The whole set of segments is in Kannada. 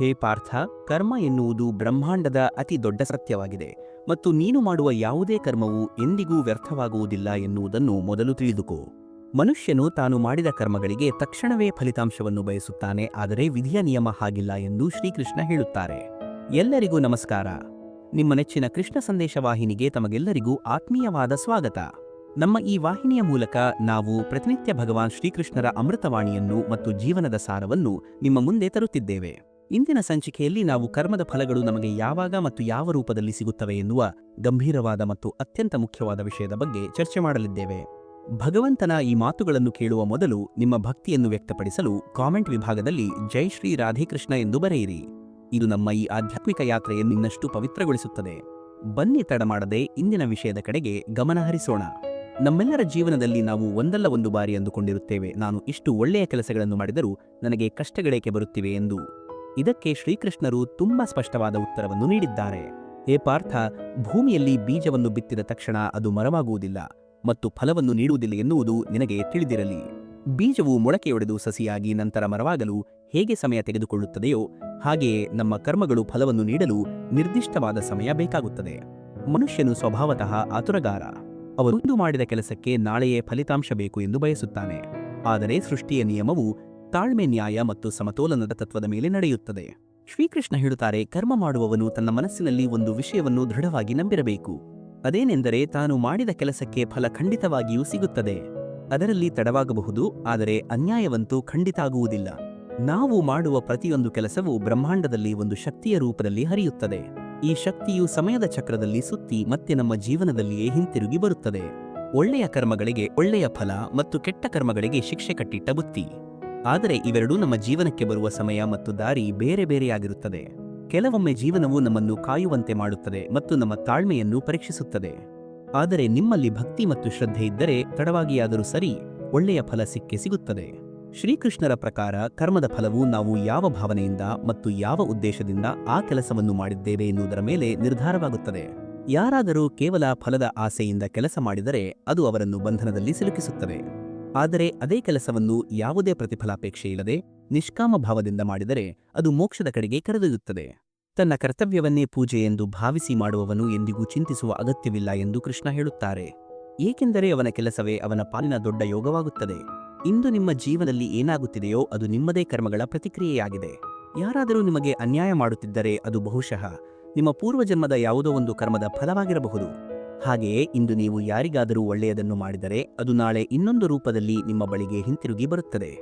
ಹೇ ಪಾರ್ಥ, ಕರ್ಮ ಎನ್ನುವುದು ಬ್ರಹ್ಮಾಂಡದ ಅತಿ ದೊಡ್ಡ ಸತ್ಯವಾಗಿದೆ ಮತ್ತು ನೀನು ಮಾಡುವ ಯಾವುದೇ ಕರ್ಮವು ಎಂದಿಗೂ ವ್ಯರ್ಥವಾಗುವುದಿಲ್ಲ ಎನ್ನುವುದನ್ನು ಮೊದಲು ತಿಳಿದುಕೋ. ಮನುಷ್ಯನು ತಾನು ಮಾಡಿದ ಕರ್ಮಗಳಿಗೆ ತಕ್ಷಣವೇ ಫಲಿತಾಂಶವನ್ನು ಬಯಸುತ್ತಾನೆ, ಆದರೆ ವಿಧಿಯ ನಿಯಮ ಹಾಗಿಲ್ಲ ಎಂದು ಶ್ರೀಕೃಷ್ಣ ಹೇಳುತ್ತಾರೆ. ಎಲ್ಲರಿಗೂ ನಮಸ್ಕಾರ. ನಿಮ್ಮ ನೆಚ್ಚಿನ ಕೃಷ್ಣ ಸಂದೇಶ ವಾಹಿನಿಗೆ ತಮಗೆಲ್ಲರಿಗೂ ಆತ್ಮೀಯವಾದ ಸ್ವಾಗತ. ನಮ್ಮ ಈ ವಾಹಿನಿಯ ಮೂಲಕ ನಾವು ಪ್ರತಿನಿತ್ಯ ಭಗವಾನ್ ಶ್ರೀಕೃಷ್ಣರ ಅಮೃತವಾಣಿಯನ್ನು ಮತ್ತು ಜೀವನದ ಸಾರವನ್ನು ನಿಮ್ಮ ಮುಂದೆ ತರುತ್ತಿದ್ದೇವೆ. ಇಂದಿನ ಸಂಚಿಕೆಯಲ್ಲಿ ನಾವು ಕರ್ಮದ ಫಲಗಳು ನಮಗೆ ಯಾವಾಗ ಮತ್ತು ಯಾವ ರೂಪದಲ್ಲಿ ಸಿಗುತ್ತವೆ ಎನ್ನುವ ಗಂಭೀರವಾದ ಮತ್ತು ಅತ್ಯಂತ ಮುಖ್ಯವಾದ ವಿಷಯದ ಬಗ್ಗೆ ಚರ್ಚೆ ಮಾಡಲಿದ್ದೇವೆ. ಭಗವಂತನ ಈ ಮಾತುಗಳನ್ನು ಕೇಳುವ ಮೊದಲು ನಿಮ್ಮ ಭಕ್ತಿಯನ್ನು ವ್ಯಕ್ತಪಡಿಸಲು ಕಾಮೆಂಟ್ ವಿಭಾಗದಲ್ಲಿ ಜೈ ಶ್ರೀ ರಾಧೇಕೃಷ್ಣ ಎಂದು ಬರೆಯಿರಿ. ಇದು ನಮ್ಮ ಈ ಆಧ್ಯಾತ್ಮಿಕ ಯಾತ್ರೆಯನ್ನು ಇನ್ನಷ್ಟು ಪವಿತ್ರಗೊಳಿಸುತ್ತದೆ. ಬನ್ನಿ ತಡ ಮಾಡದೆ ಇಂದಿನ ವಿಷಯದ ಕಡೆಗೆ ಗಮನಹರಿಸೋಣ ನಮ್ಮೆಲ್ಲರ ಜೀವನದಲ್ಲಿ ನಾವು ಒಂದಲ್ಲ ಒಂದು ಬಾರಿ ಅಂದುಕೊಂಡಿರುತ್ತೇವೆ. ನಾನು ಇಷ್ಟು ಒಳ್ಳೆಯ ಕೆಲಸಗಳನ್ನು ಮಾಡಿದರೂ ನನಗೆ ಕಷ್ಟಗಳೇಕೆ ಬರುತ್ತಿವೆ ಎಂದು ಇದಕ್ಕೆ ಶ್ರೀಕೃಷ್ಣರು ತುಂಬಾ ಸ್ಪಷ್ಟವಾದ ಉತ್ತರವನ್ನು ನೀಡಿದ್ದಾರೆ. ಹೇ ಪಾರ್ಥ, ಭೂಮಿಯಲ್ಲಿ ಬೀಜವನ್ನು ಬಿತ್ತಿದ ತಕ್ಷಣ ಅದು ಮರವಾಗುವುದಿಲ್ಲ ಮತ್ತು ಫಲವನ್ನು ನೀಡುವುದಿಲ್ಲ ಎನ್ನುವುದು ನಿನಗೆ ತಿಳಿದಿರಲಿ. ಬೀಜವು ಮೊಳಕೆಯೊಡೆದು ಸಸಿಯಾಗಿ ನಂತರ ಮರವಾಗಲು ಹೇಗೆ ಸಮಯ ತೆಗೆದುಕೊಳ್ಳುತ್ತದೆಯೋ ಹಾಗೆಯೇ ನಮ್ಮ ಕರ್ಮಗಳು ಫಲವನ್ನು ನೀಡಲು ನಿರ್ದಿಷ್ಟವಾದ ಸಮಯ ಬೇಕಾಗುತ್ತದೆ. ಮನುಷ್ಯನು ಸ್ವಭಾವತಃ ಆತುರಗಾರ. ಅವರೊಂದು ಮಾಡಿದ ಕೆಲಸಕ್ಕೆ ನಾಳೆಯೇ ಫಲಿತಾಂಶ ಬೇಕು ಎಂದು ಬಯಸುತ್ತಾನೆ. ಆದರೆ ಸೃಷ್ಟಿಯ ನಿಯಮವು ತಾಳ್ಮೆ ನ್ಯಾಯ ಮತ್ತು ಸಮತೋಲನದ ತತ್ವದ ಮೇಲೆ ನಡೆಯುತ್ತದೆ. ಶ್ರೀಕೃಷ್ಣ ಹೇಳುತ್ತಾರೆ, ಕರ್ಮ ಮಾಡುವವನು ತನ್ನ ಮನಸ್ಸಿನಲ್ಲಿ ಒಂದು ವಿಷಯವನ್ನು ದೃಢವಾಗಿ ನಂಬಿರಬೇಕು. ಅದೇನೆಂದರೆ ತಾನು ಮಾಡಿದ ಕೆಲಸಕ್ಕೆ ಫಲ ಖಂಡಿತವಾಗಿಯೂ ಸಿಗುತ್ತದೆ. ಅದರಲ್ಲಿ ತಡವಾಗಬಹುದು, ಆದರೆ ಅನ್ಯಾಯವಂತೂ ಖಂಡಿತ ಆಗುವುದಿಲ್ಲ ನಾವು ಮಾಡುವ ಪ್ರತಿಯೊಂದು ಕೆಲಸವೂ ಬ್ರಹ್ಮಾಂಡದಲ್ಲಿ ಒಂದು ಶಕ್ತಿಯ ರೂಪದಲ್ಲಿ ಹರಿಯುತ್ತದೆ. ಈ ಶಕ್ತಿಯು ಸಮಯದ ಚಕ್ರದಲ್ಲಿ ಸುತ್ತಿ ಮತ್ತೆ ನಮ್ಮ ಜೀವನದಲ್ಲಿಯೇ ಹಿಂತಿರುಗಿ ಬರುತ್ತದೆ. ಒಳ್ಳೆಯ ಕರ್ಮಗಳಿಗೆ ಒಳ್ಳೆಯ ಫಲ ಮತ್ತು ಕೆಟ್ಟ ಕರ್ಮಗಳಿಗೆ ಶಿಕ್ಷೆ ಕಟ್ಟಿಟ್ಟ ಬುತ್ತಿ. ಆದರೆ ಇವೆರಡೂ ನಮ್ಮ ಜೀವನಕ್ಕೆ ಬರುವ ಸಮಯ ಮತ್ತು ದಾರಿ ಬೇರೆ ಬೇರೆಯಾಗಿರುತ್ತದೆ. ಕೆಲವೊಮ್ಮೆ ಜೀವನವು ನಮ್ಮನ್ನು ಕಾಯುವಂತೆ ಮಾಡುತ್ತದೆ ಮತ್ತು ನಮ್ಮ ತಾಳ್ಮೆಯನ್ನು ಪರೀಕ್ಷಿಸುತ್ತದೆ. ಆದರೆ ನಿಮ್ಮಲ್ಲಿ ಭಕ್ತಿ ಮತ್ತು ಶ್ರದ್ಧೆ ಇದ್ದರೆ ತಡವಾಗಿಯಾದರೂ ಸರಿ, ಒಳ್ಳೆಯ ಫಲ ಸಿಕ್ಕೆ ಸಿಗುತ್ತದೆ. ಶ್ರೀಕೃಷ್ಣರ ಪ್ರಕಾರ ಕರ್ಮದ ಫಲವು ನಾವು ಯಾವ ಭಾವನೆಯಿಂದ ಮತ್ತು ಯಾವ ಉದ್ದೇಶದಿಂದ ಆ ಕೆಲಸವನ್ನು ಮಾಡಿದ್ದೇವೆ ಎನ್ನುವುದರ ಮೇಲೆ ನಿರ್ಧಾರವಾಗುತ್ತದೆ. ಯಾರಾದರೂ ಕೇವಲ ಫಲದ ಆಸೆಯಿಂದ ಕೆಲಸ ಮಾಡಿದರೆ ಅದು ಅವರನ್ನು ಬಂಧನದಲ್ಲಿ ಸಿಲುಕಿಸುತ್ತದೆ. ಆದರೆ ಅದೇ ಕೆಲಸವನ್ನು ಯಾವುದೇ ಪ್ರತಿಫಲಾಪೇಕ್ಷೆ ಇಲ್ಲದೆ ನಿಷ್ಕಾಮ ಭಾವದಿಂದ ಮಾಡಿದರೆ ಅದು ಮೋಕ್ಷದ ಕಡೆಗೆ ಕರೆದೊಯ್ಯುತ್ತದೆ. ತನ್ನ ಕರ್ತವ್ಯವನ್ನೇ ಪೂಜೆ ಎಂದು ಭಾವಿಸಿ ಮಾಡುವವನು ಎಂದಿಗೂ ಚಿಂತಿಸುವ ಅಗತ್ಯವಿಲ್ಲ ಎಂದು ಕೃಷ್ಣ ಹೇಳುತ್ತಾರೆ. ಏಕೆಂದರೆ ಅವನ ಕೆಲಸವೇ ಅವನ ಪಾಲಿನ ದೊಡ್ಡ ಯೋಗವಾಗುತ್ತದೆ. ಇಂದು ನಿಮ್ಮ ಜೀವನದಲ್ಲಿ ಏನಾಗುತ್ತಿದೆಯೋ ಅದು ನಿಮ್ಮದೇ ಕರ್ಮಗಳ ಪ್ರತಿಕ್ರಿಯೆಯಾಗಿದೆ. ಯಾರಾದರೂ ನಿಮಗೆ ಅನ್ಯಾಯ ಮಾಡುತ್ತಿದ್ದರೆ ಅದು ಬಹುಶಃ ನಿಮ್ಮ ಪೂರ್ವಜನ್ಮದ ಯಾವುದೋ ಒಂದು ಕರ್ಮದ ಫಲವಾಗಿರಬಹುದು. ಹಾಗೆಯೇ ಇಂದು ನೀವು ಯಾರಿಗಾದರೂ ಒಳ್ಳೆಯದನ್ನು ಮಾಡಿದರೆ ಅದು ನಾಳೆ ಇನ್ನೊಂದು ರೂಪದಲ್ಲಿ ನಿಮ್ಮ ಬಳಿಗೆ ಹಿಂತಿರುಗಿ ಬರುತ್ತದೆ.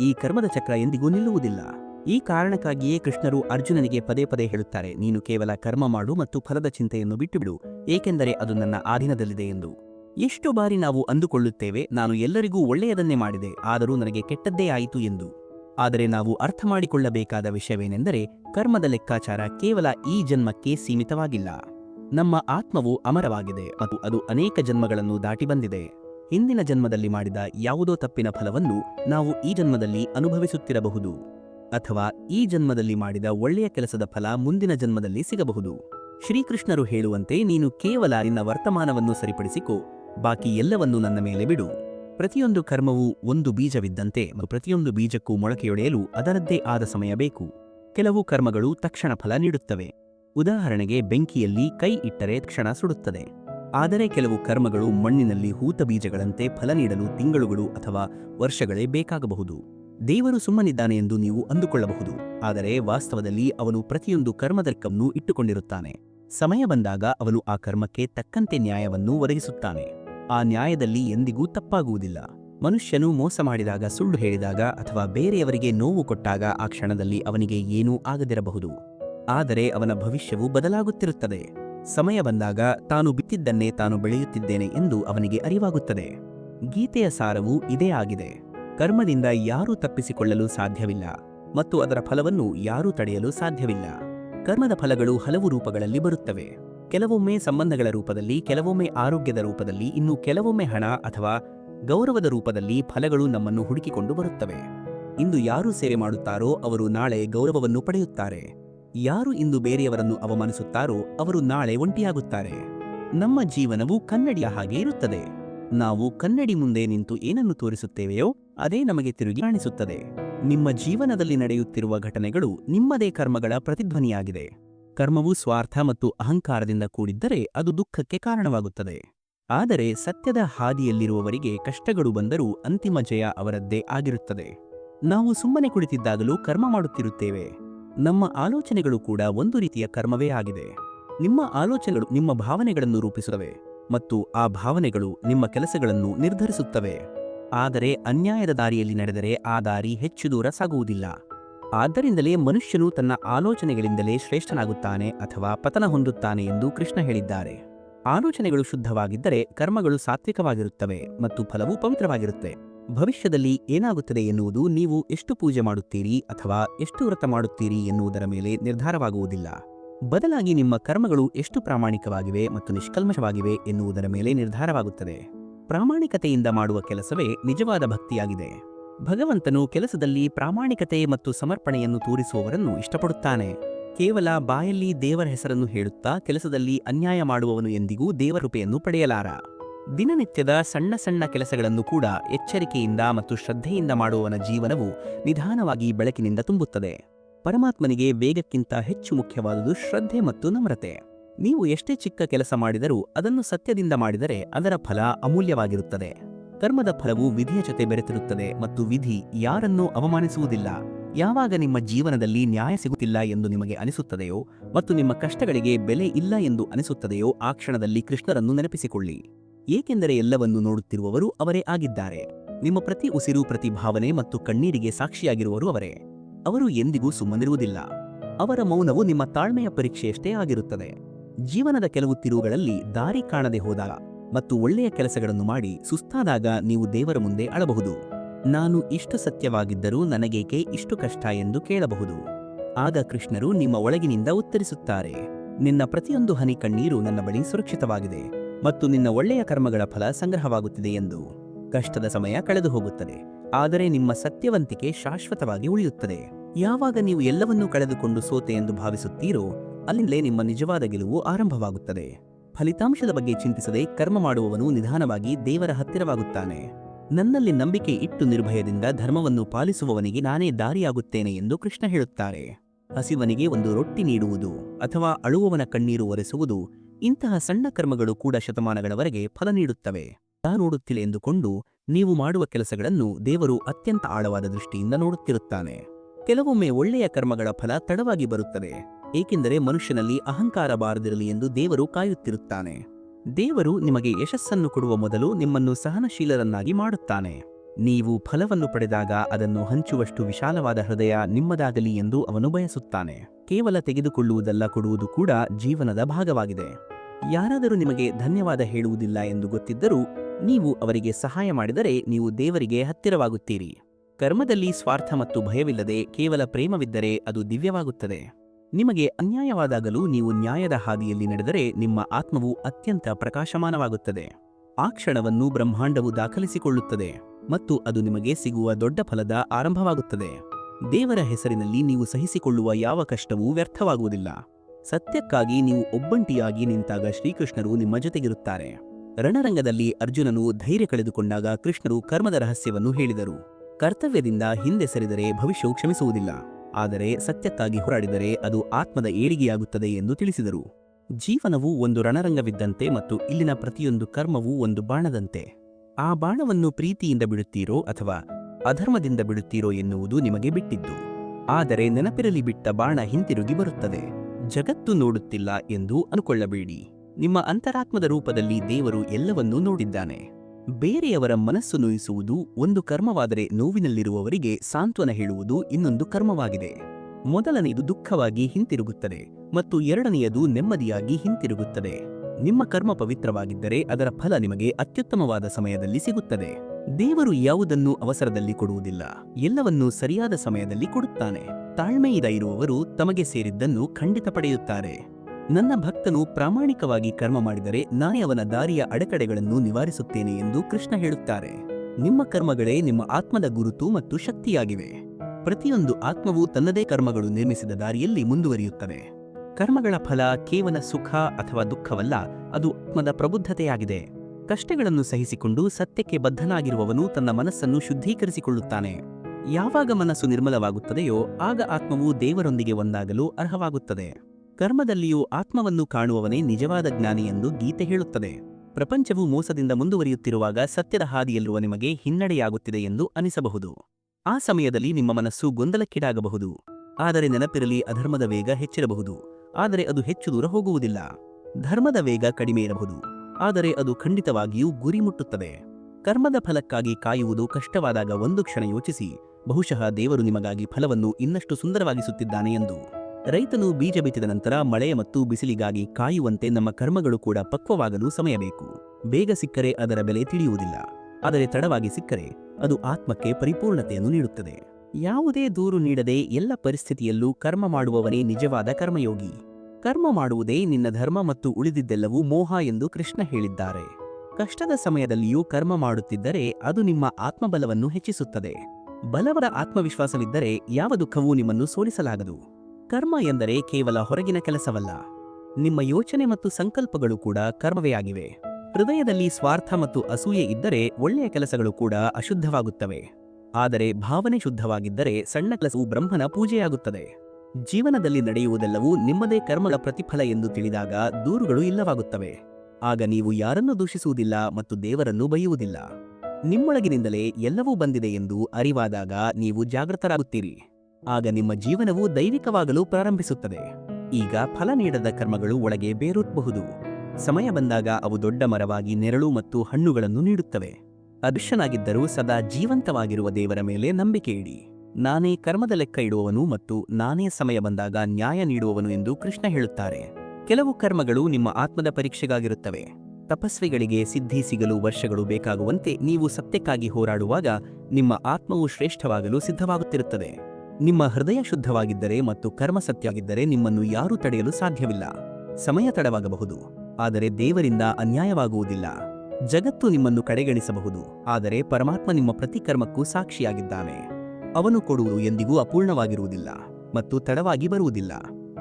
ಈ ಕರ್ಮದ ಚಕ್ರ ಎಂದಿಗೂ ನಿಲ್ಲುವುದಿಲ್ಲ. ಈ ಕಾರಣಕ್ಕಾಗಿಯೇ ಕೃಷ್ಣರು ಅರ್ಜುನನಿಗೆ ಪದೇ ಪದೇ ಹೇಳುತ್ತಾರೆ, ನೀನು ಕೇವಲ ಕರ್ಮ ಮಾಡು ಮತ್ತು ಫಲದ ಚಿಂತೆಯನ್ನು ಬಿಟ್ಟುಬಿಡು, ಏಕೆಂದರೆ ಅದು ನನ್ನ ಆಧೀನದಲ್ಲಿದೆ ಎಂದು. ಎಷ್ಟು ಬಾರಿ ನಾವು ಅಂದುಕೊಳ್ಳುತ್ತೇವೆ, ನಾನು ಎಲ್ಲರಿಗೂ ಒಳ್ಳೆಯದನ್ನೇ ಮಾಡಿದೆ, ಆದರೂ ನನಗೆ ಕೆಟ್ಟದ್ದೇ ಆಯಿತು ಎಂದು. ಆದರೆ ನಾವು ಅರ್ಥ ಮಾಡಿಕೊಳ್ಳಬೇಕಾದ ವಿಷಯವೇನೆಂದರೆ, ಕರ್ಮದ ಲೆಕ್ಕಾಚಾರ ಕೇವಲ ಈ ಜನ್ಮಕ್ಕೆ ಸೀಮಿತವಾಗಿಲ್ಲ. ನಮ್ಮ ಆತ್ಮವು ಅಮರವಾಗಿದೆ ಮತ್ತು ಅದು ಅನೇಕ ಜನ್ಮಗಳನ್ನು ದಾಟಿ ಬಂದಿದೆ. ಹಿಂದಿನ ಜನ್ಮದಲ್ಲಿ ಮಾಡಿದ ಯಾವುದೋ ತಪ್ಪಿನ ಫಲವನ್ನು ನಾವು ಈ ಜನ್ಮದಲ್ಲಿ ಅನುಭವಿಸುತ್ತಿರಬಹುದು. ಅಥವಾ ಈ ಜನ್ಮದಲ್ಲಿ ಮಾಡಿದ ಒಳ್ಳೆಯ ಕೆಲಸದ ಫಲ ಮುಂದಿನ ಜನ್ಮದಲ್ಲಿ ಸಿಗಬಹುದು. ಶ್ರೀಕೃಷ್ಣರು ಹೇಳುವಂತೆ ನೀನು ಕೇವಲ ನಿನ್ನ ವರ್ತಮಾನವನ್ನು ಸರಿಪಡಿಸಿಕೋ, ಬಾಕಿ ಎಲ್ಲವನ್ನೂ ನನ್ನ ಮೇಲೆ ಬಿಡು. ಪ್ರತಿಯೊಂದು ಕರ್ಮವು ಒಂದು ಬೀಜವಿದ್ದಂತೆ ಪ್ರತಿಯೊಂದು ಬೀಜಕ್ಕೂ ಮೊಳಕೆಯೊಡೆಯಲು ಅದರದ್ದೇ ಆದ ಸಮಯ ಬೇಕು. ಕೆಲವು ಕರ್ಮಗಳು ತಕ್ಷಣ ಫಲ ನೀಡುತ್ತವೆ. ಉದಾಹರಣೆಗೆ ಬೆಂಕಿಯಲ್ಲಿ ಕೈ ಇಟ್ಟರೆ ಕ್ಷಣ ಸುಡುತ್ತದೆ. ಆದರೆ ಕೆಲವು ಕರ್ಮಗಳು ಮಣ್ಣಿನಲ್ಲಿ ಹೂತ ಬೀಜಗಳಂತೆ ಫಲ ನೀಡಲು ತಿಂಗಳುಗಳು ಅಥವಾ ವರ್ಷಗಳೇ ಬೇಕಾಗಬಹುದು. ದೇವರು ಸುಮ್ಮನಿದ್ದಾನೆ ಎಂದು ನೀವು ಅಂದುಕೊಳ್ಳಬಹುದು. ಆದರೆ ವಾಸ್ತವದಲ್ಲಿ ಅವನು ಪ್ರತಿಯೊಂದು ಕರ್ಮದರ್ಕವನ್ನು ಇಟ್ಟುಕೊಂಡಿರುತ್ತಾನೆ. ಸಮಯ ಬಂದಾಗ ಅವನು ಆ ಕರ್ಮಕ್ಕೆ ತಕ್ಕಂತೆ ನ್ಯಾಯವನ್ನು ಒದಗಿಸುತ್ತಾನೆ. ಆ ನ್ಯಾಯದಲ್ಲಿ ಎಂದಿಗೂ ತಪ್ಪಾಗುವುದಿಲ್ಲ. ಮನುಷ್ಯನು ಮೋಸ ಮಾಡಿದಾಗ, ಸುಳ್ಳು ಹೇಳಿದಾಗ ಅಥವಾ ಬೇರೆಯವರಿಗೆ ನೋವು ಕೊಟ್ಟಾಗ ಆ ಕ್ಷಣದಲ್ಲಿ ಅವನಿಗೆ ಏನೂ ಆಗದಿರಬಹುದು. ಆದರೆ ಅವನ ಭವಿಷ್ಯವು ಬದಲಾಗುತ್ತಿರುತ್ತದೆ. ಸಮಯ ಬಂದಾಗ ತಾನು ಬಿತ್ತಿದ್ದನ್ನೇ ತಾನು ಬೆಳೆಯುತ್ತಿದ್ದೇನೆ ಎಂದು ಅವನಿಗೆ ಅರಿವಾಗುತ್ತದೆ. ಗೀತೆಯ ಸಾರವು ಇದೇ ಆಗಿದೆ. ಕರ್ಮದಿಂದ ಯಾರೂ ತಪ್ಪಿಸಿಕೊಳ್ಳಲು ಸಾಧ್ಯವಿಲ್ಲ ಮತ್ತು ಅದರ ಫಲವನ್ನು ಯಾರೂ ತಡೆಯಲು ಸಾಧ್ಯವಿಲ್ಲ. ಕರ್ಮದ ಫಲಗಳು ಹಲವು ರೂಪಗಳಲ್ಲಿ ಬರುತ್ತವೆ. ಕೆಲವೊಮ್ಮೆ ಸಂಬಂಧಗಳ ರೂಪದಲ್ಲಿ, ಕೆಲವೊಮ್ಮೆ ಆರೋಗ್ಯದ ರೂಪದಲ್ಲಿ, ಇನ್ನು ಕೆಲವೊಮ್ಮೆ ಹಣ ಅಥವಾ ಗೌರವದ ರೂಪದಲ್ಲಿ ಫಲಗಳು ನಮ್ಮನ್ನು ಹುಡುಕಿಕೊಂಡು ಬರುತ್ತವೆ. ಇಂದು ಯಾರು ಸೇವೆ ಮಾಡುತ್ತಾರೋ ಅವರು ನಾಳೆ ಗೌರವವನ್ನು ಪಡೆಯುತ್ತಾರೆ. ಯಾರು ಇಂದು ಬೇರೆಯವರನ್ನು ಅವಮಾನಿಸುತ್ತಾರೋ ಅವರು ನಾಳೆ ಒಂಟಿಯಾಗುತ್ತಾರೆ. ನಮ್ಮ ಜೀವನವು ಕನ್ನಡಿಯ ಹಾಗೆ ಇರುತ್ತದೆ. ನಾವು ಕನ್ನಡಿ ಮುಂದೆ ನಿಂತು ಏನನ್ನು ತೋರಿಸುತ್ತೇವೆಯೋ ಅದೇ ನಮಗೆ ತಿರುಗಿ ಕಾಣಿಸುತ್ತದೆ. ನಿಮ್ಮ ಜೀವನದಲ್ಲಿ ನಡೆಯುತ್ತಿರುವ ಘಟನೆಗಳು ನಿಮ್ಮದೇ ಕರ್ಮಗಳ ಪ್ರತಿಧ್ವನಿಯಾಗಿದೆ. ಕರ್ಮವು ಸ್ವಾರ್ಥ ಮತ್ತು ಅಹಂಕಾರದಿಂದ ಕೂಡಿದ್ದರೆ ಅದು ದುಃಖಕ್ಕೆ ಕಾರಣವಾಗುತ್ತದೆ. ಆದರೆ ಸತ್ಯದ ಹಾದಿಯಲ್ಲಿರುವವರಿಗೆ ಕಷ್ಟಗಳು ಬಂದರೂ ಅಂತಿಮ ಜಯ ಅವರದ್ದೇ ಆಗಿರುತ್ತದೆ. ನಾವು ಸುಮ್ಮನೆ ಕುಳಿತಿದ್ದಾಗಲೂ ಕರ್ಮ ಮಾಡುತ್ತಿರುತ್ತೇವೆ. ನಮ್ಮ ಆಲೋಚನೆಗಳು ಕೂಡ ಒಂದು ರೀತಿಯ ಕರ್ಮವೇ ಆಗಿದೆ. ನಿಮ್ಮ ಆಲೋಚನೆಗಳು ನಿಮ್ಮ ಭಾವನೆಗಳನ್ನು ರೂಪಿಸುತ್ತವೆ ಮತ್ತು ಆ ಭಾವನೆಗಳು ನಿಮ್ಮ ಕೆಲಸಗಳನ್ನು ನಿರ್ಧರಿಸುತ್ತವೆ. ಆದರೆ ಅನ್ಯಾಯದ ದಾರಿಯಲ್ಲಿ ನಡೆದರೆ ಆ ದಾರಿ ಹೆಚ್ಚು ದೂರ ಸಾಗುವುದಿಲ್ಲ. ಆದ್ದರಿಂದಲೇ ಮನುಷ್ಯನು ತನ್ನ ಆಲೋಚನೆಗಳಿಂದಲೇ ಶ್ರೇಷ್ಠನಾಗುತ್ತಾನೆ ಅಥವಾ ಪತನ ಹೊಂದುತ್ತಾನೆ ಎಂದು ಕೃಷ್ಣ ಹೇಳಿದ್ದಾರೆ. ಆಲೋಚನೆಗಳು ಶುದ್ಧವಾಗಿದ್ದರೆ ಕರ್ಮಗಳು ಸಾತ್ವಿಕವಾಗಿರುತ್ತವೆ ಮತ್ತು ಫಲವು ಪವಿತ್ರವಾಗಿರುತ್ತೆ. ಭವಿಷ್ಯದಲ್ಲಿ ಏನಾಗುತ್ತದೆ ಎನ್ನುವುದು ನೀವು ಎಷ್ಟು ಪೂಜೆ ಮಾಡುತ್ತೀರಿ ಅಥವಾ ಎಷ್ಟು ವ್ರತ ಮಾಡುತ್ತೀರಿ ಎನ್ನುವುದರ ಮೇಲೆ ನಿರ್ಧಾರವಾಗುವುದಿಲ್ಲ. ಬದಲಾಗಿ ನಿಮ್ಮ ಕರ್ಮಗಳು ಎಷ್ಟು ಪ್ರಾಮಾಣಿಕವಾಗಿವೆ ಮತ್ತು ನಿಷ್ಕಲ್ಮಶವಾಗಿವೆ ಎನ್ನುವುದರ ಮೇಲೆ ನಿರ್ಧಾರವಾಗುತ್ತದೆ. ಪ್ರಾಮಾಣಿಕತೆಯಿಂದ ಮಾಡುವ ಕೆಲಸವೇ ನಿಜವಾದ ಭಕ್ತಿಯಾಗಿದೆ. ಭಗವಂತನು ಕೆಲಸದಲ್ಲಿ ಪ್ರಾಮಾಣಿಕತೆ ಮತ್ತು ಸಮರ್ಪಣೆಯನ್ನು ತೋರಿಸುವವರನ್ನು ಇಷ್ಟಪಡುತ್ತಾನೆ. ಕೇವಲ ಬಾಯಲ್ಲಿ ದೇವರ ಹೆಸರನ್ನು ಹೇಳುತ್ತಾ ಕೆಲಸದಲ್ಲಿ ಅನ್ಯಾಯ ಮಾಡುವವನು ಎಂದಿಗೂ ದೇವರೂಪೆಯನ್ನು ಪಡೆಯಲಾರ. ದಿನನಿತ್ಯದ ಸಣ್ಣ ಸಣ್ಣ ಕೆಲಸಗಳನ್ನು ಕೂಡ ಎಚ್ಚರಿಕೆಯಿಂದ ಮತ್ತು ಶ್ರದ್ಧೆಯಿಂದ ಮಾಡುವವನ ಜೀವನವು ನಿಧಾನವಾಗಿ ಬೆಳಕಿನಿಂದ ತುಂಬುತ್ತದೆ. ಪರಮಾತ್ಮನಿಗೆ ವೇಗಕ್ಕಿಂತ ಹೆಚ್ಚು ಮುಖ್ಯವಾದುದು ಶ್ರದ್ಧೆ ಮತ್ತು ನಮ್ರತೆ. ನೀವು ಎಷ್ಟೇ ಚಿಕ್ಕ ಕೆಲಸ ಮಾಡಿದರೂ ಅದನ್ನು ಸತ್ಯದಿಂದ ಮಾಡಿದರೆ ಅದರ ಫಲ ಅಮೂಲ್ಯವಾಗಿರುತ್ತದೆ. ಕರ್ಮದ ಫಲವು ವಿಧಿಯ ಜೊತೆ ಬೆರೆತಿರುತ್ತದೆ ಮತ್ತು ವಿಧಿ ಯಾರನ್ನೂ ಅವಮಾನಿಸುವುದಿಲ್ಲ. ಯಾವಾಗ ನಿಮ್ಮ ಜೀವನದಲ್ಲಿ ನ್ಯಾಯ ಸಿಗುತ್ತಿಲ್ಲ ಎಂದು ನಿಮಗೆ ಅನಿಸುತ್ತದೆಯೋ ಮತ್ತು ನಿಮ್ಮ ಕಷ್ಟಗಳಿಗೆ ಬೆಲೆ ಇಲ್ಲ ಎಂದು ಅನಿಸುತ್ತದೆಯೋ ಆ ಕ್ಷಣದಲ್ಲಿ ಕೃಷ್ಣರನ್ನು ನೆನಪಿಸಿಕೊಳ್ಳಿ. ಏಕೆಂದರೆ ಎಲ್ಲವನ್ನೂ ನೋಡುತ್ತಿರುವವರು ಅವರೇ ಆಗಿದ್ದಾರೆ. ನಿಮ್ಮ ಪ್ರತಿ ಉಸಿರು, ಪ್ರತಿ ಭಾವನೆ ಮತ್ತು ಕಣ್ಣೀರಿಗೆ ಸಾಕ್ಷಿಯಾಗಿರುವರು ಅವರೇ. ಅವರು ಎಂದಿಗೂ ಸುಮ್ಮನಿರುವುದಿಲ್ಲ. ಅವರ ಮೌನವು ನಿಮ್ಮ ತಾಳ್ಮೆಯ ಪರೀಕ್ಷೆಯಷ್ಟೇ ಆಗಿರುತ್ತದೆ. ಜೀವನದ ಕೆಲವು ತಿರುವುಗಳಲ್ಲಿ ದಾರಿ ಕಾಣದೆ ಹೋದಾಗ ಮತ್ತು ಒಳ್ಳೆಯ ಕೆಲಸಗಳನ್ನು ಮಾಡಿ ಸುಸ್ತಾದಾಗ ನೀವು ದೇವರ ಮುಂದೆ ಅಳಬಹುದು. ನಾನು ಇಷ್ಟು ಸತ್ಯವಾಗಿದ್ದರೂ ನನಗೇಕೆ ಇಷ್ಟು ಕಷ್ಟ ಎಂದು ಕೇಳಬಹುದು. ಆಗ ಕೃಷ್ಣರು ನಿಮ್ಮ ಒಳಗಿನಿಂದ ಉತ್ತರಿಸುತ್ತಾರೆ. ನಿನ್ನ ಪ್ರತಿಯೊಂದು ಹನಿ ಕಣ್ಣೀರು ನನ್ನ ಬಳಿ ಸುರಕ್ಷಿತವಾಗಿದೆ. ಮತ್ತು ನಿನ್ನ ಒಳ್ಳೆಯ ಕರ್ಮಗಳ ಫಲ ಸಂಗ್ರಹವಾಗುತ್ತಿದೆ ಎಂದು. ಕಷ್ಟದ ಸಮಯ ಕಳೆದು ಹೋಗುತ್ತದೆ, ಆದರೆ ನಿಮ್ಮ ಸತ್ಯವಂತಿಕೆ ಶಾಶ್ವತವಾಗಿ ಉಳಿಯುತ್ತದೆ. ಯಾವಾಗ ನೀವು ಎಲ್ಲವನ್ನೂ ಕಳೆದುಕೊಂಡು ಸೋತೆ ಎಂದು ಭಾವಿಸುತ್ತೀರೋ, ಅಲ್ಲಿಂದಲೇ ನಿಮ್ಮ ನಿಜವಾದ ಗೆಲುವು ಆರಂಭವಾಗುತ್ತದೆ. ಫಲಿತಾಂಶದ ಬಗ್ಗೆ ಚಿಂತಿಸದೆ ಕರ್ಮ ಮಾಡುವವನು ನಿಧಾನವಾಗಿ ದೇವರ ಹತ್ತಿರವಾಗುತ್ತಾನೆ. ನನ್ನಲ್ಲಿ ನಂಬಿಕೆ ಇಟ್ಟು ನಿರ್ಭಯದಿಂದ ಧರ್ಮವನ್ನು ಪಾಲಿಸುವವನಿಗೆ ನಾನೇ ದಾರಿಯಾಗುತ್ತೇನೆ ಎಂದು ಕೃಷ್ಣ ಹೇಳುತ್ತಾರೆ. ಹಸಿವನಿಗೆ ಒಂದು ರೊಟ್ಟಿ ನೀಡುವುದು ಅಥವಾ ಅಳುವವನ ಕಣ್ಣೀರು ಒರೆಸುವುದು ಇಂತಹ ಸಣ್ಣ ಕರ್ಮಗಳು ಕೂಡ ಶತಮಾನಗಳವರೆಗೆ ಫಲ ನೀಡುತ್ತವೆ. ತಾ ನೋಡುತ್ತಿಲ್ಲ ಎಂದುಕೊಂಡು ನೀವು ಮಾಡುವ ಕೆಲಸಗಳನ್ನು ದೇವರು ಅತ್ಯಂತ ಆಳವಾದ ದೃಷ್ಟಿಯಿಂದ ನೋಡುತ್ತಿರುತ್ತಾನೆ. ಕೆಲವೊಮ್ಮೆ ಒಳ್ಳೆಯ ಕರ್ಮಗಳ ಫಲ ತಡವಾಗಿ ಬರುತ್ತದೆ. ಏಕೆಂದರೆ ಮನುಷ್ಯನಲ್ಲಿ ಅಹಂಕಾರ ಬಾರದಿರಲಿ ಎಂದು ದೇವರು ಕಾಯುತ್ತಿರುತ್ತಾನೆ. ದೇವರು ನಿಮಗೆ ಯಶಸ್ಸನ್ನು ಕೊಡುವ ಮೊದಲು ನಿಮ್ಮನ್ನು ಸಹನಶೀಲರನ್ನಾಗಿ ಮಾಡುತ್ತಾನೆ. ನೀವು ಫಲವನ್ನು ಪಡೆದಾಗ ಅದನ್ನು ಹಂಚುವಷ್ಟು ವಿಶಾಲವಾದ ಹೃದಯ ನಿಮ್ಮದಾಗಲಿ ಎಂದು ಅವನು ಬಯಸುತ್ತಾನೆ. ಕೇವಲ ತೆಗೆದುಕೊಳ್ಳುವುದಲ್ಲ, ಕೊಡುವುದು ಕೂಡ ಜೀವನದ ಭಾಗವಾಗಿದೆ. ಯಾರಾದರೂ ನಿಮಗೆ ಧನ್ಯವಾದ ಹೇಳುವುದಿಲ್ಲ ಎಂದು ಗೊತ್ತಿದ್ದರೂ, ನೀವು ಅವರಿಗೆ ಸಹಾಯ ಮಾಡಿದರೆ ನೀವು ದೇವರಿಗೆ ಹತ್ತಿರವಾಗುತ್ತೀರಿ. ಕರ್ಮದಲ್ಲಿ ಸ್ವಾರ್ಥ ಮತ್ತು ಭಯವಿಲ್ಲದೆ ಕೇವಲ ಪ್ರೇಮವಿದ್ದರೆ ಅದು ದಿವ್ಯವಾಗುತ್ತದೆ. ನಿಮಗೆ ಅನ್ಯಾಯವಾದಾಗಲೂ ನೀವು ನ್ಯಾಯದ ಹಾದಿಯಲ್ಲಿ ನಡೆದರೆ ನಿಮ್ಮ ಆತ್ಮವು ಅತ್ಯಂತ ಪ್ರಕಾಶಮಾನವಾಗುತ್ತದೆ. ಆ ಕ್ಷಣವನ್ನು ಬ್ರಹ್ಮಾಂಡವು ದಾಖಲಿಸಿಕೊಳ್ಳುತ್ತದೆ. ಮತ್ತು ಅದು ನಿಮಗೆ ಸಿಗುವ ದೊಡ್ಡ ಫಲದ ಆರಂಭವಾಗುತ್ತದೆ. ದೇವರ ಹೆಸರಿನಲ್ಲಿ ನೀವು ಸಹಿಸಿಕೊಳ್ಳುವ ಯಾವ ಕಷ್ಟವೂ ವ್ಯರ್ಥವಾಗುವುದಿಲ್ಲ. ಸತ್ಯಕ್ಕಾಗಿ ನೀವು ಒಬ್ಬಂಟಿಯಾಗಿ ನಿಂತಾಗ ಶ್ರೀಕೃಷ್ಣರು ನಿಮ್ಮ ಜೊತೆಗಿರುತ್ತಾರೆ. ರಣರಂಗದಲ್ಲಿ ಅರ್ಜುನನು ಧೈರ್ಯ ಕಳೆದುಕೊಂಡಾಗ ಕೃಷ್ಣರು ಕರ್ಮದ ರಹಸ್ಯವನ್ನು ಹೇಳಿದರು. ಕರ್ತವ್ಯದಿಂದ ಹಿಂದೆ ಸರಿದರೆ ಭವಿಷ್ಯವು ಕ್ಷಮಿಸುವುದಿಲ್ಲ. ಆದರೆ ಸತ್ಯಕ್ಕಾಗಿ ಹೋರಾಡಿದರೆ ಅದು ಆತ್ಮದ ಏಳಿಗೆಯಾಗುತ್ತದೆ ಎಂದು ತಿಳಿಸಿದರು. ಜೀವನವು ಒಂದು ರಣರಂಗವಿದ್ದಂತೆ ಮತ್ತು ಇಲ್ಲಿನ ಪ್ರತಿಯೊಂದು ಕರ್ಮವೂ ಒಂದು ಬಾಣದಂತೆ. ಆ ಬಾಣವನ್ನು ಪ್ರೀತಿಯಿಂದ ಬಿಡುತ್ತೀರೋ ಅಥವಾ ಅಧರ್ಮದಿಂದ ಬಿಡುತ್ತೀರೋ ಎನ್ನುವುದು ನಿಮಗೆ ಬಿಟ್ಟಿದ್ದು. ಆದರೆ ನೆನಪಿರಲಿ ಬಿಟ್ಟ ಬಾಣ ಹಿಂತಿರುಗಿ ಬರುತ್ತದೆ. ಜಗತ್ತು ನೋಡುತ್ತಿಲ್ಲ ಎಂದು ಅನುಕೊಳ್ಳಬೇಡಿ. ನಿಮ್ಮ ಅಂತರಾತ್ಮದ ರೂಪದಲ್ಲಿ ದೇವರು ಎಲ್ಲವನ್ನೂ ನೋಡಿದ್ದಾನೆ. ಬೇರೆಯವರ ಮನಸ್ಸು ನೋಯಿಸುವುದು ಒಂದು ಕರ್ಮವಾದರೆ ನೋವಿನಲ್ಲಿರುವವರಿಗೆ ಸಾಂತ್ವನ ಹೇಳುವುದು ಇನ್ನೊಂದು ಕರ್ಮವಾಗಿದೆ. ಮೊದಲನೆಯದು ದುಃಖವಾಗಿ ಹಿಂತಿರುಗುತ್ತದೆ ಮತ್ತು ಎರಡನೆಯದು ನೆಮ್ಮದಿಯಾಗಿ ಹಿಂತಿರುಗುತ್ತದೆ. ನಿಮ್ಮ ಕರ್ಮ ಪವಿತ್ರವಾಗಿದ್ದರೆ ಅದರ ಫಲ ನಿಮಗೆ ಅತ್ಯುತ್ತಮವಾದ ಸಮಯದಲ್ಲಿ ಸಿಗುತ್ತದೆ. ದೇವರು ಯಾವುದನ್ನು ಅವಸರದಲ್ಲಿ ಕೊಡುವುದಿಲ್ಲ. ಎಲ್ಲವನ್ನೂ ಸರಿಯಾದ ಸಮಯದಲ್ಲಿ ಕೊಡುತ್ತಾನೆ. ತಾಳ್ಮೆಯಿಂದ ಇರುವವರು ತಮಗೆ ಸೇರಿದ್ದನ್ನು ಖಂಡಿತ ಪಡೆಯುತ್ತಾರೆ. ನನ್ನ ಭಕ್ತನು ಪ್ರಾಮಾಣಿಕವಾಗಿ ಕರ್ಮ ಮಾಡಿದರೆ ನಾನೇ ಅವನ ದಾರಿಯ ಅಡೆತಡೆಗಳನ್ನು ನಿವಾರಿಸುತ್ತೇನೆ ಎಂದು ಕೃಷ್ಣ ಹೇಳುತ್ತಾರೆ. ನಿಮ್ಮ ಕರ್ಮಗಳೇ ನಿಮ್ಮ ಆತ್ಮದ ಗುರುತು ಮತ್ತು ಶಕ್ತಿಯಾಗಿವೆ. ಪ್ರತಿಯೊಂದು ಆತ್ಮವು ತನ್ನದೇ ಕರ್ಮಗಳು ನಿರ್ಮಿಸಿದ ದಾರಿಯಲ್ಲಿ ಮುಂದುವರಿಯುತ್ತವೆ ಕರ್ಮಗಳ ಫಲ ಕೇವಲ ಸುಖ ಅಥವಾ ದುಃಖವಲ್ಲ, ಅದು ಆತ್ಮದ ಪ್ರಬುದ್ಧತೆಯಾಗಿದೆ. ಕಷ್ಟಗಳನ್ನು ಸಹಿಸಿಕೊಂಡು ಸತ್ಯಕ್ಕೆ ಬದ್ಧನಾಗಿರುವವನು ತನ್ನ ಮನಸ್ಸನ್ನು ಶುದ್ಧೀಕರಿಸಿಕೊಳ್ಳುತ್ತಾನೆ. ಯಾವಾಗ ಮನಸ್ಸು ನಿರ್ಮಲವಾಗುತ್ತದೆಯೋ ಆಗ ಆತ್ಮವು ದೇವರೊಂದಿಗೆ ಒಂದಾಗಲು ಅರ್ಹವಾಗುತ್ತದೆ. ಕರ್ಮದಲ್ಲಿಯೂ ಆತ್ಮವನ್ನು ಕಾಣುವವನೇ ನಿಜವಾದ ಜ್ಞಾನಿ ಎಂದು ಗೀತೆ ಹೇಳುತ್ತದೆ. ಪ್ರಪಂಚವು ಮೋಸದಿಂದ ಮುಂದುವರಿಯುತ್ತಿರುವಾಗ ಸತ್ಯದ ಹಾದಿಯಲ್ಲಿರುವ ನಿಮಗೆ ಹಿನ್ನಡೆಯಾಗುತ್ತಿದೆ ಎಂದು ಅನಿಸಬಹುದು. ಆ ಸಮಯದಲ್ಲಿ ನಿಮ್ಮ ಮನಸ್ಸು ಗೊಂದಲಕ್ಕೀಡಾಗಬಹುದು. ಆದರೆ ನೆನಪಿರಲಿ, ಅಧರ್ಮದ ವೇಗ ಹೆಚ್ಚಿರಬಹುದು. ಆದರೆ ಅದು ಹೆಚ್ಚು ದೂರ ಹೋಗುವುದಿಲ್ಲ. ಧರ್ಮದ ವೇಗ ಕಡಿಮೆ ಇರಬಹುದು. ಆದರೆ ಅದು ಖಂಡಿತವಾಗಿಯೂ ಗುರಿ ಮುಟ್ಟುತ್ತದೆ. ಕರ್ಮದ ಫಲಕ್ಕಾಗಿ ಕಾಯುವುದು ಕಷ್ಟವಾದಾಗ ಒಂದು ಕ್ಷಣ ಯೋಚಿಸಿ, ಬಹುಶಃ ದೇವರು ನಿಮಗಾಗಿ ಫಲವನ್ನು ಇನ್ನಷ್ಟು ಸುಂದರವಾಗಿಸುತ್ತಿದ್ದಾನೆ ಎಂದು. ರೈತನು ಬೀಜ ಬಿತ್ತಿದ ನಂತರ ಮಳೆ ಮತ್ತು ಬಿಸಿಲಿಗಾಗಿ ಕಾಯುವಂತೆ ನಮ್ಮ ಕರ್ಮಗಳು ಕೂಡ ಪಕ್ವವಾಗಲು ಸಮಯ ಬೇಕು ಬೇಗ ಸಿಕ್ಕರೆ ಅದರ ಬೆಲೆ ತಿಳಿಯುವುದಿಲ್ಲ. ಆದರೆ ತಡವಾಗಿ ಸಿಕ್ಕರೆ ಅದು ಆತ್ಮಕ್ಕೆ ಪರಿಪೂರ್ಣತೆಯನ್ನು ನೀಡುತ್ತದೆ. ಯಾವುದೇ ದೂರು ನೀಡದೆ ಎಲ್ಲ ಪರಿಸ್ಥಿತಿಯಲ್ಲೂ ಕರ್ಮ ಮಾಡುವವನೇ ನಿಜವಾದ ಕರ್ಮಯೋಗಿ. ಕರ್ಮ ಮಾಡುವುದೇ ನಿನ್ನ ಧರ್ಮ ಮತ್ತು ಉಳಿದಿದ್ದೆಲ್ಲವೂ ಮೋಹ ಎಂದು ಕೃಷ್ಣ ಹೇಳಿದ್ದಾರೆ. ಕಷ್ಟದ ಸಮಯದಲ್ಲಿಯೂ ಕರ್ಮ ಮಾಡುತ್ತಿದ್ದರೆ ಅದು ನಿಮ್ಮ ಆತ್ಮಬಲವನ್ನು ಹೆಚ್ಚಿಸುತ್ತದೆ. ಬಲವರ ಆತ್ಮವಿಶ್ವಾಸವಿದ್ದರೆ ಯಾವ ದುಃಖವೂ ನಿಮ್ಮನ್ನು ಸೋಲಿಸಲಾಗದು. ಕರ್ಮ ಎಂದರೆ ಕೇವಲ ಹೊರಗಿನ ಕೆಲಸವಲ್ಲ. ನಿಮ್ಮ ಯೋಚನೆ ಮತ್ತು ಸಂಕಲ್ಪಗಳು ಕೂಡ ಕರ್ಮವೇ ಆಗಿವೆ. ಹೃದಯದಲ್ಲಿ ಸ್ವಾರ್ಥ ಮತ್ತು ಅಸೂಯೆ ಇದ್ದರೆ ಒಳ್ಳೆಯ ಕೆಲಸಗಳು ಕೂಡ ಅಶುದ್ಧವಾಗುತ್ತವೆ. ಆದರೆ ಭಾವನೆ ಶುದ್ಧವಾಗಿದ್ದರೆ ಸಣ್ಣ ಕೆಲಸವು ಬ್ರಹ್ಮನ ಪೂಜೆಯಾಗುತ್ತದೆ. ಜೀವನದಲ್ಲಿ ನಡೆಯುವುದೆಲ್ಲವೂ ನಿಮ್ಮದೇ ಕರ್ಮದ ಪ್ರತಿಫಲ ಎಂದು ತಿಳಿದಾಗ ದೂರುಗಳು ಇಲ್ಲವಾಗುತ್ತವೆ. ಆಗ ನೀವು ಯಾರನ್ನು ದೂಷಿಸುವುದಿಲ್ಲ ಮತ್ತು ದೇವರನ್ನು ಬೈಯುವುದಿಲ್ಲ ನಿಮ್ಮೊಳಗಿನಿಂದಲೇ ಎಲ್ಲವೂ ಬಂದಿದೆ ಎಂದು ಅರಿವಾದಾಗ ನೀವು ಜಾಗೃತರಾಗುತ್ತೀರಿ. ಆಗ ನಿಮ್ಮ ಜೀವನವು ದೈವಿಕವಾಗಲು ಪ್ರಾರಂಭಿಸುತ್ತದೆ. ಈಗ ಫಲ ನೀಡದ ಕರ್ಮಗಳು ಒಳಗೆ ಬೇರೂರಬಹುದು. ಸಮಯ ಬಂದಾಗ ಅವು ದೊಡ್ಡ ಮರವಾಗಿ ನೆರಳು ಮತ್ತು ಹಣ್ಣುಗಳನ್ನು ನೀಡುತ್ತವೆ. ಅದೃಶ್ಯನಾಗಿದ್ದರೂ ಸದಾ ಜೀವಂತವಾಗಿರುವ ದೇವರ ಮೇಲೆ ನಂಬಿಕೆ ಇಡಿ. ನಾನೇ ಕರ್ಮದ ಲೆಕ್ಕ ಇಡುವವನು ಮತ್ತು ನಾನೇ ಸಮಯ ಬಂದಾಗ ನ್ಯಾಯ ನೀಡುವವನು ಎಂದು ಕೃಷ್ಣ ಹೇಳುತ್ತಾರೆ. ಕೆಲವು ಕರ್ಮಗಳು ನಿಮ್ಮ ಆತ್ಮದ ಪರೀಕ್ಷೆಗಾಗಿರುತ್ತವೆ. ತಪಸ್ವಿಗಳಿಗೆ ಸಿದ್ಧಿ ಸಿಗಲು ವರ್ಷಗಳು ಬೇಕಾಗುವಂತೆ ನೀವು ಸತ್ಯಕ್ಕಾಗಿ ಹೋರಾಡುವಾಗ ನಿಮ್ಮ ಆತ್ಮವು ಶ್ರೇಷ್ಠವಾಗಲು ಸಿದ್ಧವಾಗುತ್ತಿರುತ್ತದೆ. ನಿಮ್ಮ ಹೃದಯ ಶುದ್ಧವಾಗಿದ್ದರೆ ಮತ್ತು ಕರ್ಮ ಸತ್ಯವಾಗಿದ್ದರೆ ನಿಮ್ಮನ್ನು ಯಾರೂ ತಡೆಯಲು ಸಾಧ್ಯವಿಲ್ಲ. ಸಮಯ ತಡವಾಗಬಹುದು. ಆದರೆ ದೇವರಿಂದ ಅನ್ಯಾಯವಾಗುವುದಿಲ್ಲ. ಜಗತ್ತು ನಿಮ್ಮನ್ನು ಕಡೆಗಣಿಸಬಹುದು, ಆದರೆ ಪರಮಾತ್ಮ ನಿಮ್ಮ ಪ್ರತಿಕರ್ಮಕ್ಕೂ ಸಾಕ್ಷಿಯಾಗಿದ್ದಾನೆ. ಅವನು ಕೊಡುವುದು ಎಂದಿಗೂ ಅಪೂರ್ಣವಾಗಿರುವುದಿಲ್ಲ ಮತ್ತು ತಡವಾಗಿ ಬರುವುದಿಲ್ಲ.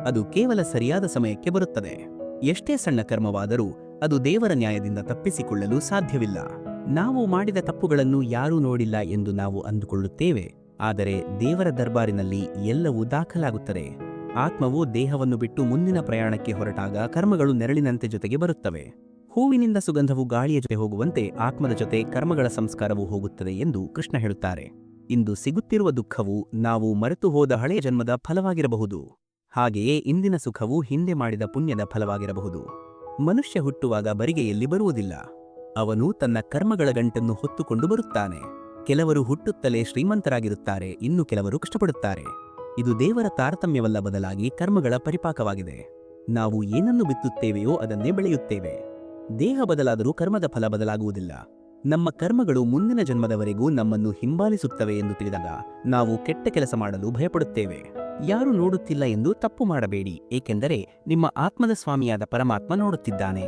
ಅದು ಕೇವಲ ಸರಿಯಾದ ಸಮಯಕ್ಕೆ ಬರುತ್ತದೆ. ಎಷ್ಟೇ ಸಣ್ಣ ಕರ್ಮವಾದರೂ ಅದು ದೇವರ ನ್ಯಾಯದಿಂದ ತಪ್ಪಿಸಿಕೊಳ್ಳಲು ಸಾಧ್ಯವಿಲ್ಲ. ನಾವು ಮಾಡಿದ ತಪ್ಪುಗಳನ್ನು ಯಾರೂ ನೋಡಿಲ್ಲ ಎಂದು ನಾವು ಅಂದುಕೊಳ್ಳುತ್ತೇವೆ, ಆದರೆ ದೇವರ ದರ್ಬಾರಿನಲ್ಲಿ ಎಲ್ಲವೂ ದಾಖಲಾಗುತ್ತದೆ. ಆತ್ಮವು ದೇಹವನ್ನು ಬಿಟ್ಟು ಮುಂದಿನ ಪ್ರಯಾಣಕ್ಕೆ ಹೊರಟಾಗ ಕರ್ಮಗಳು ನೆರಳಿನಂತೆ ಜೊತೆಗೆ ಬರುತ್ತವೆ. ಹೂವಿನಿಂದ ಸುಗಂಧವು ಗಾಳಿಯ ಜೊತೆ ಹೋಗುವಂತೆ ಆತ್ಮದ ಜೊತೆ ಕರ್ಮಗಳ ಸಂಸ್ಕಾರವು ಹೋಗುತ್ತದೆ ಎಂದು ಕೃಷ್ಣ ಹೇಳುತ್ತಾರೆ. ಇಂದು ಸಿಗುತ್ತಿರುವ ದುಃಖವು ನಾವು ಮರೆತು ಹೋದ ಹಳೆಯ ಜನ್ಮದ ಫಲವಾಗಿರಬಹುದು. ಹಾಗೆಯೇ ಇಂದಿನ ಸುಖವು ಹಿಂದೆ ಮಾಡಿದ ಪುಣ್ಯದ ಫಲವಾಗಿರಬಹುದು. ಮನುಷ್ಯ ಹುಟ್ಟುವಾಗ ಬರಿಗೆಯಲ್ಲಿ ಬರುವುದಿಲ್ಲ. ಅವನು ತನ್ನ ಕರ್ಮಗಳ ಗಂಟನ್ನು ಹೊತ್ತುಕೊಂಡು ಬರುತ್ತಾನೆ. ಕೆಲವರು ಹುಟ್ಟುತ್ತಲೇ ಶ್ರೀಮಂತರಾಗಿರುತ್ತಾರೆ, ಇನ್ನು ಕೆಲವರು ಕಷ್ಟಪಡುತ್ತಾರೆ. ಇದು ದೇವರ ತಾರತಮ್ಯವಲ್ಲ ಬದಲಾಗಿ ಕರ್ಮಗಳ ಪರಿಪಾಕವಾಗಿದೆ. ನಾವು ಏನನ್ನು ಬಿತ್ತುತ್ತೇವೆಯೋ ಅದನ್ನೇ ಬೆಳೆಯುತ್ತೇವೆ. ದೇಹ ಬದಲಾದರೂ ಕರ್ಮದ ಫಲ ಬದಲಾಗುವುದಿಲ್ಲ. ನಮ್ಮ ಕರ್ಮಗಳು ಮುಂದಿನ ಜನ್ಮದವರೆಗೂ ನಮ್ಮನ್ನು ಹಿಂಬಾಲಿಸುತ್ತವೆ ಎಂದು ತಿಳಿದಾಗ ನಾವು ಕೆಟ್ಟ ಕೆಲಸ ಮಾಡಲು ಭಯಪಡುತ್ತೇವೆ. ಯಾರು ನೋಡುತ್ತಿಲ್ಲ ಎಂದು ತಪ್ಪು ಮಾಡಬೇಡಿ, ಏಕೆಂದರೆ ನಿಮ್ಮ ಆತ್ಮದ ಸ್ವಾಮಿಯಾದ ಪರಮಾತ್ಮ ನೋಡುತ್ತಿದ್ದಾನೆ.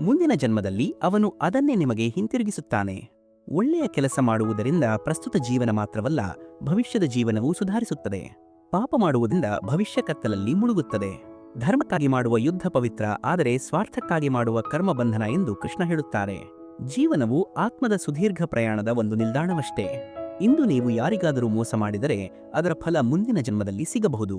ಮುಂದಿನ ಜನ್ಮದಲ್ಲಿ ಅವನು ಅದನ್ನೇ ನಿಮಗೆ ಹಿಂತಿರುಗಿಸುತ್ತಾನೆ. ಒಳ್ಳೆಯ ಕೆಲಸ ಮಾಡುವುದರಿಂದ ಪ್ರಸ್ತುತ ಜೀವನ ಮಾತ್ರವಲ್ಲ, ಭವಿಷ್ಯದ ಜೀವನವೂ ಸುಧಾರಿಸುತ್ತದೆ. ಪಾಪ ಮಾಡುವುದರಿಂದ ಭವಿಷ್ಯ ಕತ್ತಲಲ್ಲಿ ಮುಳುಗುತ್ತದೆ. ಧರ್ಮಕ್ಕಾಗಿ ಮಾಡುವ ಯುದ್ಧ ಪವಿತ್ರ, ಆದರೆ ಸ್ವಾರ್ಥಕ್ಕಾಗಿ ಮಾಡುವ ಕರ್ಮ ಬಂಧನ ಎಂದು ಕೃಷ್ಣ ಹೇಳುತ್ತಾರೆ. ಜೀವನವು ಆತ್ಮದ ಸುದೀರ್ಘ ಪ್ರಯಾಣದ ಒಂದು ನಿಲ್ದಾಣವಷ್ಟೇ. ಇಂದು ನೀವು ಯಾರಿಗಾದರೂ ಮೋಸ ಮಾಡಿದರೆ, ಅದರ ಫಲ ಮುಂದಿನ ಜನ್ಮದಲ್ಲಿ ಸಿಗಬಹುದು.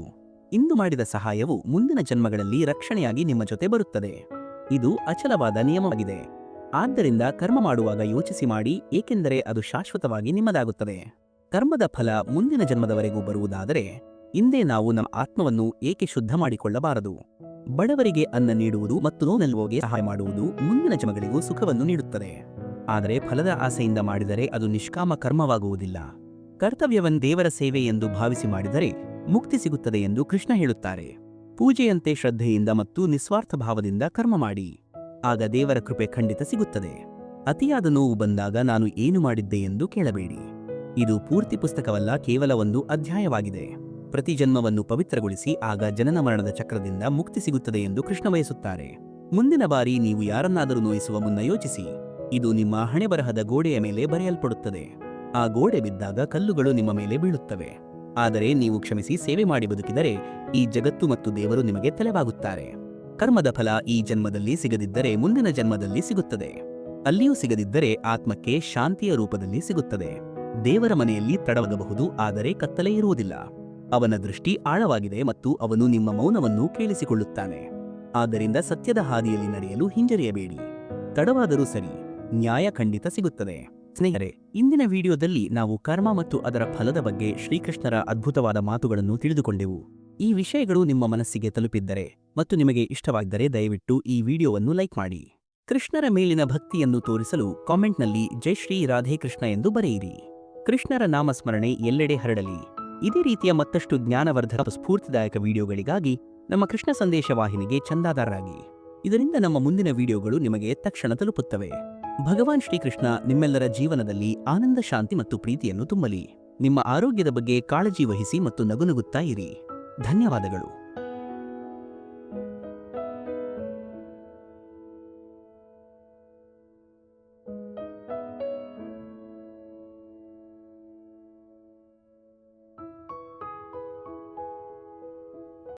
ಇಂದು ಮಾಡಿದ ಸಹಾಯವು ಮುಂದಿನ ಜನ್ಮಗಳಲ್ಲಿ ರಕ್ಷಣೆಯಾಗಿ ನಿಮ್ಮ ಜೊತೆ ಬರುತ್ತದೆ. ಇದು ಅಚಲವಾದ ನಿಯಮವಾಗಿದೆ. ಆದ್ದರಿಂದ ಕರ್ಮ ಮಾಡುವಾಗ ಯೋಚಿಸಿ ಮಾಡಿ, ಏಕೆಂದರೆ ಅದು ಶಾಶ್ವತವಾಗಿ ನಿಮ್ಮದಾಗುತ್ತದೆ. ಕರ್ಮದ ಫಲ ಮುಂದಿನ ಜನ್ಮದವರೆಗೂ ಬರುವುದಾದರೆ ಇಂದೇ ನಾವು ನಮ್ಮ ಆತ್ಮವನ್ನು ಏಕೆ ಶುದ್ಧ ಮಾಡಿಕೊಳ್ಳಬಾರದು? ಬಡವರಿಗೆ ಅನ್ನ ನೀಡುವುದು ಮತ್ತು ನೋನೆಲ್ಲುವಗೆ ಸಹಾಯ ಮಾಡುವುದು ಮುಂದಿನ ಜಮಗಳಿಗೂ ಸುಖವನ್ನು ನೀಡುತ್ತದೆ. ಆದರೆ ಫಲದ ಆಸೆಯಿಂದ ಮಾಡಿದರೆ ಅದು ನಿಷ್ಕಾಮ ಕರ್ಮವಾಗುವುದಿಲ್ಲ. ಕರ್ತವ್ಯವನ್ ದೇವರ ಸೇವೆ ಎಂದು ಭಾವಿಸಿ ಮಾಡಿದರೆ ಮುಕ್ತಿ ಸಿಗುತ್ತದೆ ಎಂದು ಕೃಷ್ಣ ಹೇಳುತ್ತಾರೆ. ಪೂಜೆಯಂತೆ ಶ್ರದ್ಧೆಯಿಂದ ಮತ್ತು ನಿಸ್ವಾರ್ಥ ಭಾವದಿಂದ ಕರ್ಮ ಮಾಡಿ. ಆಗ ದೇವರ ಕೃಪೆ ಖಂಡಿತ ಸಿಗುತ್ತದೆ. ಅತಿಯಾದ ನೋವು ಬಂದಾಗ ನಾನು ಏನು ಮಾಡಿದ್ದೆ ಎಂದು ಕೇಳಬೇಡಿ. ಇದು ಪೂರ್ತಿ ಪುಸ್ತಕವಲ್ಲ, ಕೇವಲ ಒಂದು ಅಧ್ಯಾಯವಾಗಿದೆ. ಪ್ರತಿ ಜನ್ಮವನ್ನು ಪವಿತ್ರಗೊಳಿಸಿ ಆಗ ಜನನ ಮರಣದ ಚಕ್ರದಿಂದ ಮುಕ್ತಿ ಸಿಗುತ್ತದೆ ಎಂದು ಕೃಷ್ಣ ಬಯಸುತ್ತಾರೆ. ಮುಂದಿನ ಬಾರಿ ನೀವು ಯಾರನ್ನಾದರೂ ನೋಯಿಸುವ ಮುನ್ನ ಯೋಚಿಸಿ. ಇದು ನಿಮ್ಮ ಹಣೆಬರಹದ ಗೋಡೆಯ ಮೇಲೆ ಬರೆಯಲ್ಪಡುತ್ತದೆ. ಆ ಗೋಡೆ ಬಿದ್ದಾಗ ಕಲ್ಲುಗಳು ನಿಮ್ಮ ಮೇಲೆ ಬೀಳುತ್ತವೆ. ಆದರೆ ನೀವು ಕ್ಷಮಿಸಿ ಸೇವೆ ಮಾಡಿ ಬದುಕಿದರೆ ಈ ಜಗತ್ತು ಮತ್ತು ದೇವರು ನಿಮಗೆ ತಲೆಬಾಗುತ್ತಾರೆ ಕರ್ಮದ ಫಲ ಈ ಜನ್ಮದಲ್ಲಿ ಸಿಗದಿದ್ದರೆ ಮುಂದಿನ ಜನ್ಮದಲ್ಲಿ ಸಿಗುತ್ತದೆ. ಅಲ್ಲಿಯೂ ಸಿಗದಿದ್ದರೆ ಆತ್ಮಕ್ಕೆ ಶಾಂತಿಯ ರೂಪದಲ್ಲಿ ಸಿಗುತ್ತದೆ. ದೇವರ ಮನೆಯಲ್ಲಿ ತಡವಾಗಬಹುದು, ಆದರೆ ಕತ್ತಲೆ ಇರುವುದಿಲ್ಲ. ಅವನ ದೃಷ್ಟಿ ಆಳವಾಗಿದೆ ಮತ್ತು ಅವನು ನಿಮ್ಮ ಮೌನವನ್ನು ಕೇಳಿಸಿಕೊಳ್ಳುತ್ತಾನೆ. ಆದ್ದರಿಂದ ಸತ್ಯದ ಹಾದಿಯಲ್ಲಿ ನಡೆಯಲು ಹಿಂಜರಿಯಬೇಡಿ. ತಡವಾದರೂ ಸರಿ, ನ್ಯಾಯ ಖಂಡಿತ ಸಿಗುತ್ತದೆ. ಸ್ನೇಹಿತರೆ, ಇಂದಿನ ವಿಡಿಯೋದಲ್ಲಿ ನಾವು ಕರ್ಮ ಮತ್ತು ಅದರ ಫಲದ ಬಗ್ಗೆ ಶ್ರೀಕೃಷ್ಣರ ಅದ್ಭುತವಾದ ಮಾತುಗಳನ್ನು ತಿಳಿದುಕೊಂಡೆವು. ಈ ವಿಷಯಗಳು ನಿಮ್ಮ ಮನಸ್ಸಿಗೆ ತಲುಪಿದ್ದರೆ ಮತ್ತು ನಿಮಗೆ ಇಷ್ಟವಾಗಿದ್ದರೆ ದಯವಿಟ್ಟು ಈ ವಿಡಿಯೋವನ್ನು ಲೈಕ್ ಮಾಡಿ. ಕೃಷ್ಣರ ಮೇಲಿನ ಭಕ್ತಿಯನ್ನು ತೋರಿಸಲು ಕಾಮೆಂಟ್ನಲ್ಲಿ ಜೈ ಶ್ರೀ ರಾಧೇ ಕೃಷ್ಣ ಎಂದು ಬರೆಯಿರಿ. ಕೃಷ್ಣರ ನಾಮಸ್ಮರಣೆ ಎಲ್ಲೆಡೆ ಹರಡಲಿ. ಇದೇ ರೀತಿಯ ಮತ್ತಷ್ಟು ಜ್ಞಾನವರ್ಧಕ ಸ್ಫೂರ್ತಿದಾಯಕ ವಿಡಿಯೋಗಳಿಗಾಗಿ ನಮ್ಮ ಕೃಷ್ಣ ಸಂದೇಶ ವಾಹಿನಿಗೆ ಚಂದಾದಾರರಾಗಿ. ಇದರಿಂದ ನಮ್ಮ ಮುಂದಿನ ವಿಡಿಯೋಗಳು ನಿಮಗೆ ತಕ್ಷಣ ತಲುಪುತ್ತವೆ. ಭಗವಾನ್ ಶ್ರೀಕೃಷ್ಣ ನಿಮ್ಮೆಲ್ಲರ ಜೀವನದಲ್ಲಿ ಆನಂದ, ಶಾಂತಿ ಮತ್ತು ಪ್ರೀತಿಯನ್ನು ತುಂಬಲಿ. ನಿಮ್ಮ ಆರೋಗ್ಯದ ಬಗ್ಗೆ ಕಾಳಜಿ ವಹಿಸಿ ಮತ್ತು ನಗುನಗುತ್ತಾ ಇರಿ. ಧನ್ಯವಾದಗಳು.